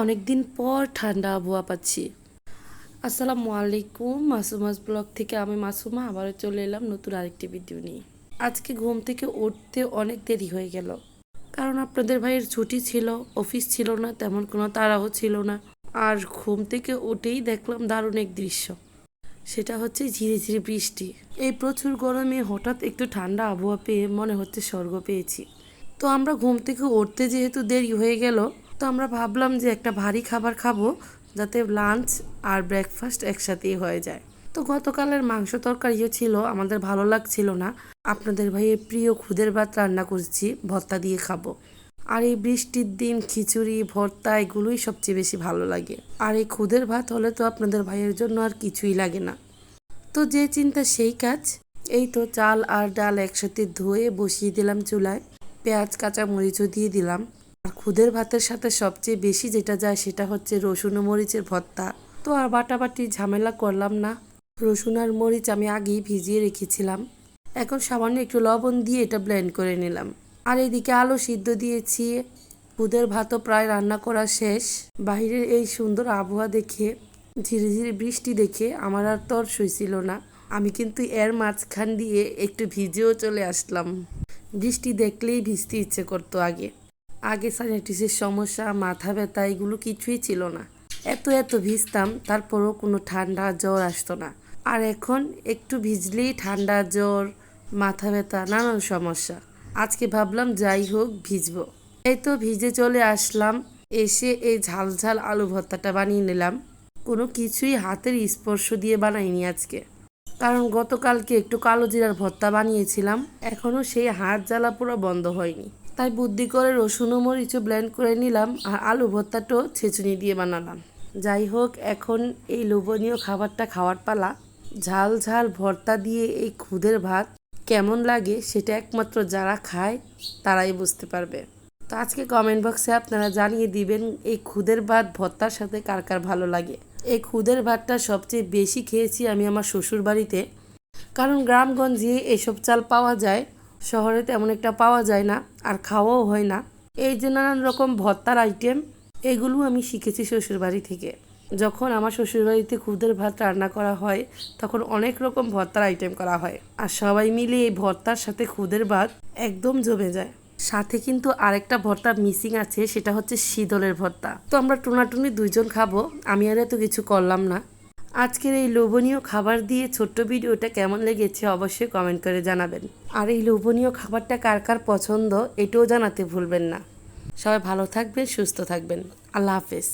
অনেক দিন পর ঠান্ডা আবহাওয়া পাচ্ছি। আসসালামু আলাইকুম, মাসুমাস ব্লগ থেকে আমি মাসুমা, আবারও চলে এলাম নতুন আরেকটি ভিডিও নিয়ে। আজকে ঘুম থেকে উঠতে অনেক দেরি হয়ে গেল। কারণ আপনাদের ভাইয়ের ছুটি ছিল, অফিস ছিল না, তেমন কোনো তাড়াও ছিল না। আর ঘুম থেকে উঠেই দেখলাম দারুণ এক দৃশ্য। সেটা হচ্ছে ঝিরে ঝিরে বৃষ্টি। এই প্রচুর গরমে হঠাৎ একটু ঠান্ডা আবহাওয়া পেয়ে মনে হচ্ছে স্বর্গ পেয়েছি। তো আমরা ঘুম থেকে উঠতে যেহেতু দেরি হয়ে গেল তো আমরা ভাবলাম যে একটা ভারী খাবার খাব যাতে লাঞ্চ আর ব্রেকফাস্ট একসাথেই হয়ে যায়। তো গতকালের মাংস তরকারিও ছিল, আমাদের ভালো লাগছিল না। আপনাদের ভাইয়ের প্রিয় খুদের ভাত রান্না করছি, ভর্তা দিয়ে খাব। আর এই বৃষ্টির দিন, খিচুড়ি, ভর্তা, এগুলোই সবচেয়ে বেশি ভালো লাগে। আর এই খুদের ভাত হলে তো আপনাদের ভাইয়ের জন্য আর কিছুই লাগে না। তো যে চিন্তা সেই কাজ। এই তো চাল আর ডাল একসাথে ধুয়ে বসিয়ে দিলাম চুলায়। পেঁয়াজ কাঁচা মরিচও দিয়ে দিলাম। আর খুদের ভাতের সাথে সবচেয়ে বেশি যেটা যায় সেটা হচ্ছে রসুন ও মরিচের ভর্তা। তো আর বাটাবাটি ঝামেলা করলাম না। রসুন আর মরিচ আমি আগেই ভিজিয়ে রেখেছিলাম। এখন সামান্য একটু লবণ দিয়ে এটা ব্লেন্ড করে নিলাম। আর এদিকে আলু সিদ্ধ দিয়েছি। খুদের ভাতও প্রায় রান্না করা শেষ। বাইরের এই সুন্দর আবহাওয়া দেখে ধীরে ধীরে বৃষ্টি দেখে আমার আর তর সইছিল না। আমি কিন্তু এর মাঝখান দিয়ে একটু ভিজেও চলে আসলাম। বৃষ্টি দেখলেই ভিজতে ইচ্ছে করতো আগে। আগে সাইনাটিসের সমস্যা, মাথা ব্যথা, এগুলো কিছুই ছিল না। এত এত ভিজতাম, তারপরও কোনো ঠান্ডা জ্বর আসতো না। আর এখন একটু ভিজলেই ঠান্ডা জ্বর, মাথা ব্যথা, নানান সমস্যা। আজকে ভাবলাম যাই হোক, ভিজবো। এই তো ভিজে চলে আসলাম, এসে এই ঝাল ঝাল আলু ভর্তাটা বানিয়ে নিলাম। কোনো কিছুই হাতের স্পর্শ দিয়ে বানাইনি আজকে। কারণ গতকালকে একটু কালো জিরার ভর্তা বানিয়েছিলাম, এখনও সেই হাত জ্বালা পুরো বন্ধ হয়নি। তাই বুদ্ধি করে রসুন ও মরিচও ব্লেন্ড করে নিলাম আর আলু ভর্তাটাও ছেঁচুনি দিয়ে বানালাম। যাই হোক, এখন এই লোভনীয় খাবারটা খাওয়ার পালা। ঝাল ঝাল ভর্তা দিয়ে এই খুদের ভাত কেমন লাগে সেটা একমাত্র যারা খায়, তারাই বুঝতে পারবে। তো আজকে কমেন্ট বক্সে আপনারা জানিয়ে দিবেন এই খুদের ভাত ভর্তার সাথে কার কার ভালো লাগে। এই খুদের ভাতটা সবচেয়ে বেশি খেয়েছি আমি আমার শ্বশুর বাড়িতে কারণ গ্রামগঞ্জে এসব চাল পাওয়া যায়। শহরে তেমন একটা পাওয়া যায় না, আর খাওয়াও হয় না। এই যে নানান রকম ভর্তার আইটেম এগুলো আমি শিখেছি শ্বশুরবাড়ি থেকে। যখন আমার শ্বশুরবাড়িতে খুদের ভাত রান্না করা হয়, তখন অনেক রকম ভর্তার আইটেম করা হয়। আর সবাই মিলে এই ভর্তার সাথে খুদের ভাত একদম জমে যায়। সাথে কিন্তু আরেকটা ভর্তা মিসিং আছে, সেটা হচ্ছে শীতলের ভর্তা। তো আমরা টুনাটুনি দুইজন খাব, আমি আর এত কিছু করলাম না। আজকের এই লোভনীয় খাবার দিয়ে ছোট্ট ভিডিওটা কেমন লেগেছে অবশ্যই কমেন্ট করে জানাবেন। আর এই লোভনীয় খাবারটা কার কার পছন্দ এটাও জানাতে ভুলবেন না। সবাই ভালো থাকবেন, সুস্থ থাকবেন। আল্লাহ হাফেজ।